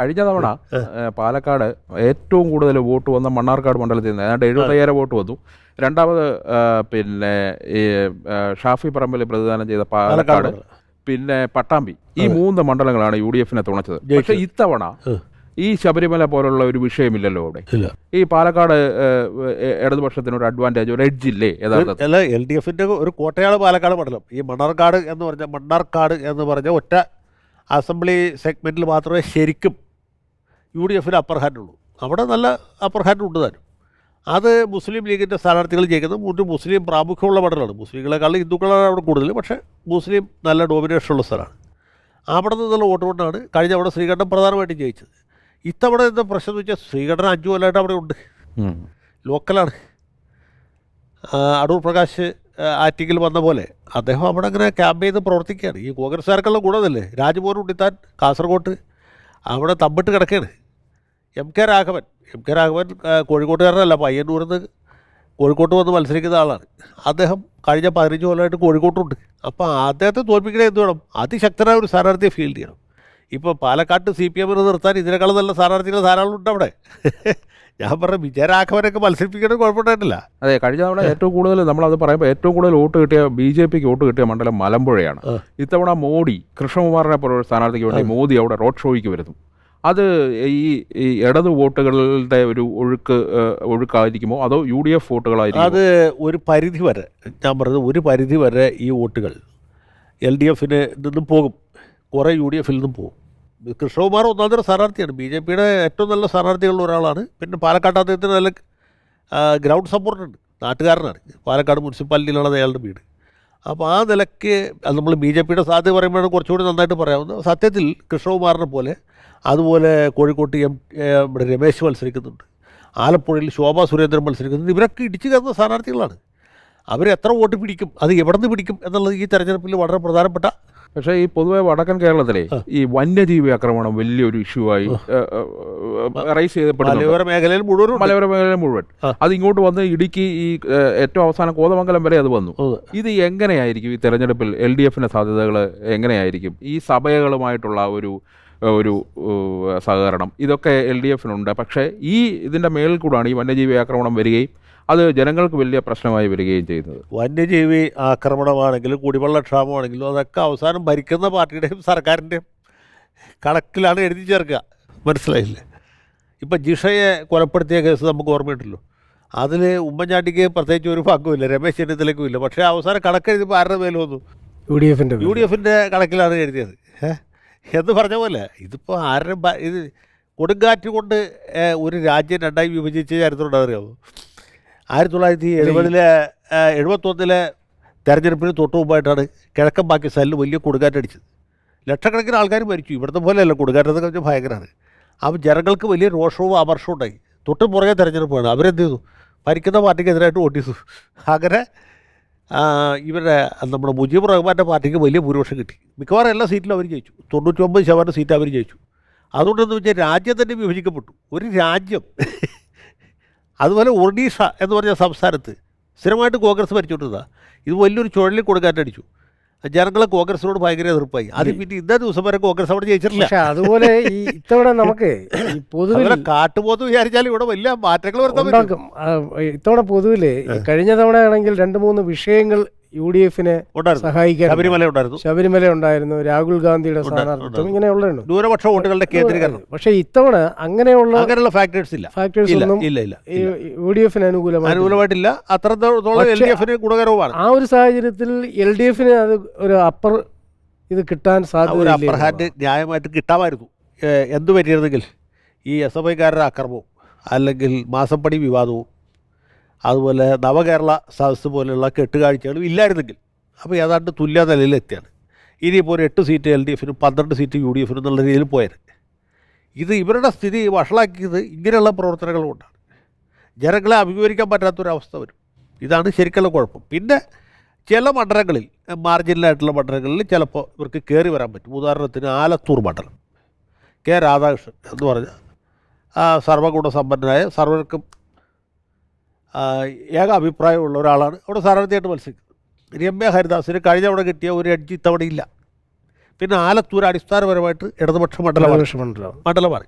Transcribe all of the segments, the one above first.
കഴിഞ്ഞ തവണ പാലക്കാട് ഏറ്റവും കൂടുതൽ വോട്ട് വന്ന മണ്ണാർക്കാട് മണ്ഡലത്തിൽ നിന്ന് ഏതാണ്ട് എഴുപത്തയ്യായിരം വോട്ട് വന്നു. രണ്ടാമത് പിന്നെ ഈ ഷാഫി പറമ്പിൽ പ്രതിദാനം ചെയ്ത പാലക്കാട് പിന്നെ പട്ടാമ്പി. ഈ മൂന്ന് മണ്ഡലങ്ങളാണ് യു ഡി എഫിനെ തുണച്ചത് പക്ഷേ. ഇത്തവണ ഈ ശബരിമല പോലുള്ള ഒരു വിഷയമില്ലല്ലോ അവിടെ. ഈ പാലക്കാട് ഇടതുപക്ഷത്തിന് ഒരു അഡ്വാന്റേജ് ഒരു എഡ്ജ് ഇല്ലേ അല്ല എൽ ഡി എഫിന്റെ ഒരു കോട്ടയാണ് പാലക്കാട് മണ്ഡലം. ഈ മണ്ണാർക്കാട് എന്ന് പറഞ്ഞ മണ്ണാർക്കാട് എന്ന് പറഞ്ഞ ഒറ്റ അസംബ്ലി സെഗ്മെന്റിൽ മാത്രമേ ശരിക്കും യു ഡി എഫിന് അപ്പർ ഹാൻഡുള്ളൂ അവിടെ നല്ല അപ്പർ ഹാൻഡ് ഉണ്ട് താനും. അത് മുസ്ലിം ലീഗിന്റെ സ്ഥാനാർത്ഥികൾ ജയിക്കുന്നത് ഒരു മുസ്ലിം പ്രാമുഖ്യമുള്ള മണ്ഡലമാണ്. മുസ്ലിങ്ങളെക്കാളും ഹിന്ദുക്കളാണ് അവിടെ കൂടുതൽ. പക്ഷേ മുസ്ലിം നല്ല ഡോമിനേഷനുള്ള സ്ഥലമാണ്. അവിടെ നിന്നുള്ള വോട്ട് കൊണ്ടാണ് കഴിഞ്ഞ അവിടെ ശ്രീകണ്ഠൻ പ്രധാനമായിട്ടും ജയിച്ചത്. ഇത്തവണ എന്താ പ്രശ്നം എന്ന് വെച്ചാൽ ശ്രീകണ്ഠൻ അഞ്ചു കൊല്ലമായിട്ട് അവിടെ ഉണ്ട്. ലോക്കലാണ്. അടൂർ പ്രകാശ് ആറ്റിങ്ങിൽ വന്ന പോലെ അദ്ദേഹം അവിടെ അങ്ങനെ ക്യാമ്പ് ചെയ്ത് പ്രവർത്തിക്കുകയാണ്. ഈ കോൺഗ്രസ്സുകാർക്കുള്ള ഗുണമല്ലേ? രാജ്മോഹൻ ഉണ്ണിത്താൻ കാസർഗോട്ട് അവിടെ തമ്പിട്ട് കിടക്കുകയാണ്. M K Raghavan. M K Raghavan കോഴിക്കോട്ടുകാരനല്ല പയ്യന്നൂരിൽ നിന്ന് കോഴിക്കോട്ട് വന്ന് മത്സരിക്കുന്ന ആളാണ്. അദ്ദേഹം കഴിഞ്ഞ പതിനഞ്ച് കൊല്ലമായിട്ട് കോഴിക്കോട്ടുണ്ട്. അപ്പോൾ അദ്ദേഹത്തെ തോൽപ്പിക്കണേ എന്ത് വേണം? അതിശക്തനായ ഒരു സ്ഥാനാർത്ഥിയെ ഫീൽഡ് ചെയ്യണം. ഇപ്പോൾ പാലക്കാട്ട് സി പി എമ്മിന് നിർത്താൻ ഇതിനേക്കാളും നല്ല സ്ഥാനാർത്ഥികൾ ധാരാളം ഉണ്ട് അവിടെ. ഞാൻ പറഞ്ഞ വിജയരാഘവനൊക്കെ മത്സരിപ്പിക്കണം കുഴപ്പമുണ്ടായിട്ടില്ല. അതെ കഴിഞ്ഞ തവണ ഏറ്റവും കൂടുതൽ നമ്മളത് പറയുമ്പോൾ ഏറ്റവും കൂടുതൽ വോട്ട് കിട്ടിയ ബി ജെ പിക്ക് വോട്ട് കിട്ടിയ മണ്ഡലം മലമ്പുഴയാണ്. ഇത്തവണ മോഡി കൃഷ്ണകുമാറിനെ പോലുള്ള സ്ഥാനാർത്ഥിക്ക് വേണ്ടി മോദി അവിടെ റോഡ് ഷോയ്ക്ക് വരുന്നു. അത് ഈ ഇടത് വോട്ടുകളുടെ ഒരു ഒഴുക്ക് ഒഴുക്കായിരിക്കുമോ? അതോ യു ഡി എഫ് വോട്ടുകളായിരിക്കും അത് ഒരു പരിധി വരെ ഞാൻ പറഞ്ഞത് ഒരു പരിധി വരെ ഈ വോട്ടുകൾ എൽ ഡി എഫിന് നിന്നും പോകും. കുറേ യു ഡി എഫിൽ നിന്നും പോകും. കൃഷ്ണകുമാർ ഒന്നാം തരം സ്ഥാനാർത്ഥിയാണ്. ബി ജെ പിയുടെ ഏറ്റവും നല്ല സ്ഥാനാർത്ഥികളിൽ ഒരാളാണ്. പിന്നെ പാലക്കാട് നല്ല ഗ്രൗണ്ട് സപ്പോർട്ടുണ്ട്. നാട്ടുകാരനാണ്. പാലക്കാട് മുനിസിപ്പാലിറ്റിയിലുള്ളത് അയാളുടെ വീട്. അപ്പോൾ ആ നിലയ്ക്ക് നമ്മൾ ബി ജെ പിയുടെ സാധ്യത പറയുമ്പോഴാണ് കുറച്ചുകൂടി നന്നായിട്ട് പറയാവുന്നത് സത്യത്തിൽ കൃഷ്ണകുമാറിനെ പോലെ അതുപോലെ കോഴിക്കോട്ട് എം ഇവിടെ രമേശ് മത്സരിക്കുന്നുണ്ട്. ആലപ്പുഴയിൽ ശോഭാ സുരേന്ദ്രൻ മത്സരിക്കുന്നുണ്ട്. ഇവരൊക്കെ ഇടിച്ചു കയറുന്ന സ്ഥാനാർത്ഥികളാണ്. അവർ എത്ര വോട്ട് പിടിക്കും അത് എവിടെ നിന്ന് പിടിക്കും എന്നുള്ളത് ഈ തെരഞ്ഞെടുപ്പിൽ വളരെ പ്രധാനപ്പെട്ട പക്ഷേ ഈ പൊതുവെ വടക്കൻ കേരളത്തിലെ ഈ വന്യജീവി ആക്രമണം വലിയൊരു ഇഷ്യൂ ആയി റൈസ് ചെയ്യപ്പെടുന്നു മലയോര മേഖലയിൽ മുഴുവൻ ഉണ്ട്. മലയോര മേഖല മുഴുവൻ. അത് ഇങ്ങോട്ട് വന്ന് ഇടുക്കി ഈ ഏറ്റവും അവസാനം കോതമംഗലം വരെ അത് വന്നു. ഇത് എങ്ങനെയായിരിക്കും ഈ തെരഞ്ഞെടുപ്പിൽ എൽ ഡി എഫിന്റെ സാധ്യതകൾ എങ്ങനെയായിരിക്കും? ഈ സഭകളുമായിട്ടുള്ള ഒരു ഒരു സഹകരണം ഇതൊക്കെ എൽ ഡി എഫിനുണ്ട്. പക്ഷേ ഈ ഇതിന്റെ മേളിൽ കൂടാണ് ഈ വന്യജീവി ആക്രമണം വരികയും അത് ജനങ്ങൾക്ക് വലിയ പ്രശ്നമായി വരികയും ചെയ്യുന്നത് വന്യജീവി ആക്രമണമാണെങ്കിലും കുടിവെള്ളക്ഷാമമാണെങ്കിലും അതൊക്കെ അവസാനം ഭരിക്കുന്ന പാർട്ടിയുടെയും സർക്കാരിന്റെയും കണക്കിലാണ് എഴുതി ചേർക്കുക. മനസ്സിലായില്ലേ? ഇപ്പം ജിഷയെ കൊലപ്പെടുത്തിയ കേസ് നമുക്ക് ഓർമ്മയുണ്ടല്ലോ. അതിൽ ഉമ്മൻചാണ്ടിക്ക് പ്രത്യേകിച്ച് ഒരു പങ്കുമില്ല രമേശ് ചെന്നിത്തലയ്ക്കും ഇല്ല. പക്ഷേ അവസാനം കണക്കെഴുതിപ്പോൾ ആരുടെ മേൽ വന്നു യു ഡി എഫിന്റെ യു ഡി എഫിന്റെ കണക്കിലാണ് എഴുതിയത്? എന്ന് പറഞ്ഞ പോലെ ഇതിപ്പോൾ ആരുടെ ഇത് കൊടുങ്കാറ്റ് കൊണ്ട് ഒരു രാജ്യം രണ്ടായി വിഭജിച്ച് ചരിത്രം ഉണ്ടാകുമോ ആയിരത്തി തൊള്ളായിരത്തി എഴുപതിലെ എഴുപത്തൊന്നിലെ തെരഞ്ഞെടുപ്പിന് തൊട്ട് മുമ്പായിട്ടാണ് കിഴക്കൻ പാകിസ്ഥാനിൽ വലിയ കൊടുങ്കാറ്റടിച്ചത്. ലക്ഷക്കണക്കിന് ആൾക്കാർ മരിച്ചു. ഇവിടുത്തെ പോലെയല്ല കൊടുങ്കാറ്റെന്ന് വെച്ചാൽ ഭയങ്കരമാണ് അപ്പോൾ ജനങ്ങൾക്ക് വലിയ രോഷവും അമർഷവും ഉണ്ടായി. തൊട്ട് പുറകെ തെരഞ്ഞെടുപ്പാണ് അവരെന്ത് ചെയ്തു? ഭരിക്കുന്ന പാർട്ടിക്കെതിരായിട്ട് വോട്ട് ചെയ്തു അങ്ങനെ ഇവരുടെ നമ്മുടെ മുജീബ് റഹ്മാന്റെ പാർട്ടിക്ക് വലിയ ഭൂരിപക്ഷം കിട്ടി. മിക്കവാറും എല്ലാ സീറ്റിലും അവർ ജയിച്ചു. തൊണ്ണൂറ്റൊമ്പത് ശതമാനം സീറ്റ് അവർ ജയിച്ചു. അതുകൊണ്ടെന്ന് വെച്ചാൽ രാജ്യം തന്നെ വിഭജിക്കപ്പെട്ടു. ഒരു രാജ്യം അതുപോലെ ഒഡീഷ എന്ന് പറഞ്ഞ സംസ്ഥാനത്ത് സ്ഥിരമായിട്ട് കോൺഗ്രസ് ഭരിച്ചുകൊണ്ടിരുന്ന ഇത് വലിയൊരു ചുഴലിൽ കൊടുക്കാറ്റടിച്ചു ജനങ്ങളെ കോൺഗ്രസിനോട് ഭയങ്കര എതിർപ്പായി. അത് പിന്നെ ഇന്നേ ദിവസം വരെ കോൺഗ്രസ് അവിടെ ജയിച്ചിട്ടില്ല. അതുപോലെ ഈ ഇത്തവണ നമുക്ക് അതുപോലെ കാട്ടുപോത്ത് വിചാരിച്ചാൽ ഇവിടെ വലിയ മാറ്റങ്ങൾ വരുത്താൻ ഇത്തവണ പൊതുവിൽ കഴിഞ്ഞ തവണ ആണെങ്കിൽ രണ്ട് മൂന്ന് വിഷയങ്ങൾ യു ഡി എഫിനെ സഹായിക്കാൻ ശബരിമല ഉണ്ടായിരുന്നു. ശബരിമല ഉണ്ടായിരുന്നു രാഹുൽ ഗാന്ധിയുടെ സ്ഥാനാർത്ഥിത്വം. ഇങ്ങനെയുള്ള ദൂരപക്ഷ വോട്ടുകളുടെ കേന്ദ്രീകരണം. പക്ഷേ ഇത്തവണ അങ്ങനെയുള്ള അങ്ങനെയുള്ള ഫാക്ടേഴ്സ് ഇല്ല. ഫാക്ടേഴ്സ് ഒന്നും ഇല്ല ഇല്ല യു ഡി എഫിന് അനുകൂലമായി അനുകൂലമായിട്ടില്ല. അത്രത്തോളം എൽ ഡി എഫിന് ഗുണകരവുമാണ്. ആ ഒരു സാഹചര്യത്തിൽ എൽ ഡി എഫിന് അത് ഒരു അപ്പർ ഇത് കിട്ടാൻ അപ്പർ ഹാൻഡ് സാധ്യത ന്യായമായിട്ട് കിട്ടാമായിരുന്നു. എന്തു എന്ത് പറ്റിയിരുന്നെങ്കിൽ ഈ എസ് എഫ് ഐക്കാരുടെ അക്രമവും അല്ലെങ്കിൽ മാസപ്പടി വിവാദവും അതുപോലെ നവകേരള സദസ് പോലെയുള്ള കെട്ടുകാഴ്ചകളും ഇല്ലായിരുന്നെങ്കിൽ. അപ്പോൾ ഏതാണ്ട് തുല്യ നിലയിലെത്തിയാണ് ഇനിയിപ്പോൾ ഒരു എട്ട് സീറ്റ് എൽ ഡി എഫിനും പന്ത്രണ്ട് സീറ്റ് യു ഡി എഫിനും എന്നുള്ള രീതിയിൽ പോയത്. ഇത് ഇവരുടെ സ്ഥിതി വഷളാക്കിയത് ഇങ്ങനെയുള്ള പ്രവർത്തനങ്ങൾ കൊണ്ടാണ്. ജനങ്ങളെ അഭിമുഖീകരിക്കാൻ പറ്റാത്തൊരവസ്ഥ വരും. ഇതാണ് ശരിക്കുള്ള കുഴപ്പം. പിന്നെ ചില മണ്ഡലങ്ങളിൽ മാർജിനലായിട്ടുള്ള മണ്ഡലങ്ങളിൽ ചിലപ്പോൾ ഇവർക്ക് കയറി വരാൻ പറ്റും. ഉദാഹരണത്തിന് ആലത്തൂർ മണ്ഡലം. കെ രാധാകൃഷ്ണൻ എന്ന് പറഞ്ഞ സർവഗുണസമ്പന്നനായ സർവർക്കും ഏക അഭിപ്രായമുള്ള ഒരാളാണ്. അവിടെ സ്ഥാനാർത്ഥിയായിട്ട് മത്സരിക്കുന്നത് രമ്യ ഹരിദാസിന് കഴിഞ്ഞ തവണ കിട്ടിയ ഒരു എഡ്ജ് ഇത്തവണ ഇല്ല. പിന്നെ ആലത്തൂർ അടിസ്ഥാനപരമായിട്ട് ഇടതുപക്ഷ മണ്ഡലമാണ്. മണ്ഡലമാണ്.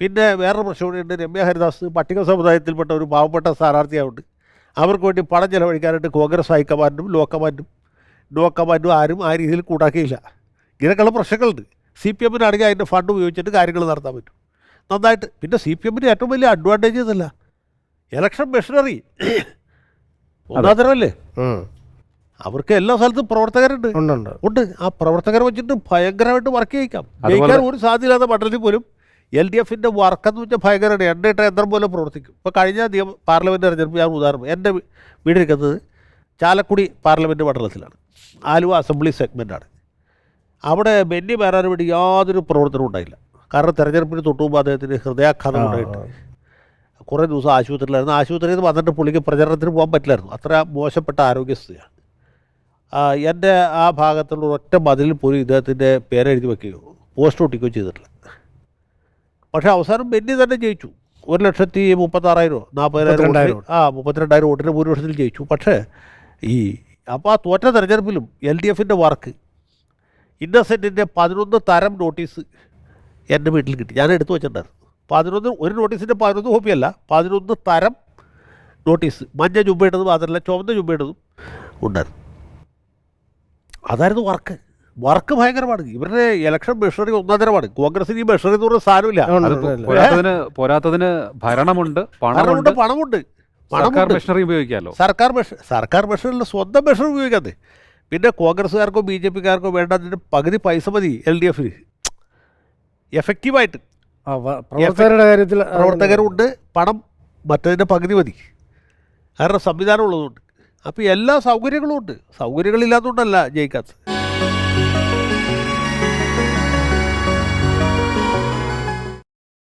പിന്നെ വേറൊരു പ്രശ്നം കൂടിയുണ്ട് രമ്യ ഹരിദാസ് പട്ടിക സമുദായത്തിൽപ്പെട്ട ഒരു പാവപ്പെട്ട സ്ഥാനാർത്ഥിയാവുണ്ട് അവർക്ക് വേണ്ടി പണം ചെലവഴിക്കാനായിട്ട് കോൺഗ്രസ് ഹൈക്കമാൻഡും ലോ കമാൻഡും നോ കമാൻഡും ആരും ആ രീതിയിൽ കൂട്ടാക്കിയില്ല. ഇങ്ങനെയൊക്കെയുള്ള പ്രശ്നങ്ങളുണ്ട്. സി പി എമ്മിനാണെങ്കിൽ അതിന്റെ ഫണ്ട് ഉപയോഗിച്ചിട്ട് കാര്യങ്ങൾ നടത്താൻ പറ്റും. നന്നായിട്ട്. പിന്നെ സി പി എമ്മിന് ഏറ്റവും വലിയ അഡ്വാന്റേജ് ഇതല്ല ഇലക്ഷൻ മെഷീനറി ഒന്നാതരല്ലേ അവർക്ക് എല്ലാ സ്ഥലത്തും പ്രവർത്തകരുണ്ട്. ഉണ്ടുണ്ട് ഉണ്ട്. ആ പ്രവർത്തകരെ വെച്ചിട്ട് ഭയങ്കരമായിട്ട് വർക്ക് ചെയ്യിക്കാം. ജയിക്കാൻ ഒരു സാധ്യതയില്ലാത്ത മണ്ഡലത്തിൽ പോലും എൽ ഡി എഫിന്റെ വർക്കെന്ന് വെച്ചാൽ ഭയങ്കരമാണ് എണ്ണയിട്ട യന്ത്രം പോലെ പ്രവർത്തിക്കും. ഇപ്പോൾ കഴിഞ്ഞ നിയമ പാർലമെന്റ് തെരഞ്ഞെടുപ്പ് ഞാൻ ഉദാഹരണം എന്റെ വീടിരിക്കുന്നത് ചാലക്കുടി പാർലമെന്റ് മണ്ഡലത്തിലാണ്. ആലുവ അസംബ്ലി സെഗ്മെന്റാണ് അവിടെ ബെന്നി മാറാൻ വേണ്ടി യാതൊരു പ്രവർത്തനവും ഉണ്ടായില്ല. കാരണം തെരഞ്ഞെടുപ്പിന് തൊട്ടു മുമ്പ് അദ്ദേഹത്തിന് ഹൃദയാഘാതം ഉണ്ടായിട്ട്. കുറേ ദിവസം ആശുപത്രിയിലായിരുന്നു. ആശുപത്രിയിൽ നിന്ന് വന്നിട്ട് പുള്ളിക്ക് പ്രചരണത്തിന് പോകാൻ പറ്റില്ലായിരുന്നു. അത്ര മോശപ്പെട്ട ആരോഗ്യസ്ഥിതിയാണ് ആ, എന്റെ ആ ഭാഗത്തുള്ള ഒറ്റ മതിലിൽ പോലും ഇദ്ദേഹത്തിന്റെ പേരെഴുതി വെക്കുകയോ പോസ്റ്റ് ഒട്ടിക്കുകയോ ചെയ്തിട്ടില്ല. പക്ഷേ അവസാനം ബെന്നി തന്നെ ജയിച്ചു. ഒരു ലക്ഷത്തി മുപ്പത്താറായിരം നാൽപ്പതിനായിരം ആ മുപ്പത്തിരണ്ടായിരം വോട്ടിന് ഭൂരിപക്ഷത്തിൽ ജയിച്ചു. പക്ഷേ ഈ അപ്പോൾ ആ തോറ്റ തെരഞ്ഞെടുപ്പിലും എൽ ഡി എഫിന്റെ വർക്ക് ഇന്നസെന്റിന്റെ പതിനൊന്ന് തരം നോട്ടീസ് എന്റെ വീട്ടിൽ കിട്ടി. ഞാൻ എടുത്തു വെച്ചിട്ടുണ്ടായിരുന്നു. പതിനൊന്ന് ഒരു നോട്ടീസിന്റെ പതിനൊന്ന് കോപ്പിയല്ല പതിനൊന്ന് തരം നോട്ടീസ്. മഞ്ഞ ചുമ്പയിട്ടതും മാത്രമല്ല ചുവന്ന ചുമ്പയിട്ടതും ഉണ്ടായിരുന്നു. അതായിരുന്നു വർക്ക്. വർക്ക് ഭയങ്കരമാണ്. ഇവരുടെ ഇലക്ഷൻ മെഷീനറി ഒന്നാന്തരമാണ് കോൺഗ്രസിന് ഈ മെഷീനറി എന്ന് പറഞ്ഞ സാധനമില്ല. പോരാത്തതിന് ഭരണമുണ്ട് പണമുണ്ട്. പണമുണ്ട്. സർക്കാർ ഉപയോഗിക്കാമല്ലോ. സർക്കാർ മെഷർ സർക്കാർ മെഷറിൽ സ്വന്തം മെഷർ ഉപയോഗിക്കാതെ പിന്നെ കോൺഗ്രസ്സുകാർക്കോ ബി ജെ പിക്കാർക്കോ വേണ്ടതിന്റെ പകുതി പൈസ മതി എൽ ഡി എഫിന്. എഫക്റ്റീവായിട്ട്. പ്രവർത്തകരുടെ കാര്യത്തിൽ പ്രവർത്തകരുണ്ട് പണം മറ്റതിന്റെ പകുതി മതി. കാരണം സംവിധാനം ഉള്ളതുകൊണ്ട് അപ്പോൾ എല്ലാ സൗകര്യങ്ങളും ഉണ്ട്. സൗകര്യങ്ങളില്ലാത്തതുകൊണ്ടല്ല ജയിക്കാത്തത്.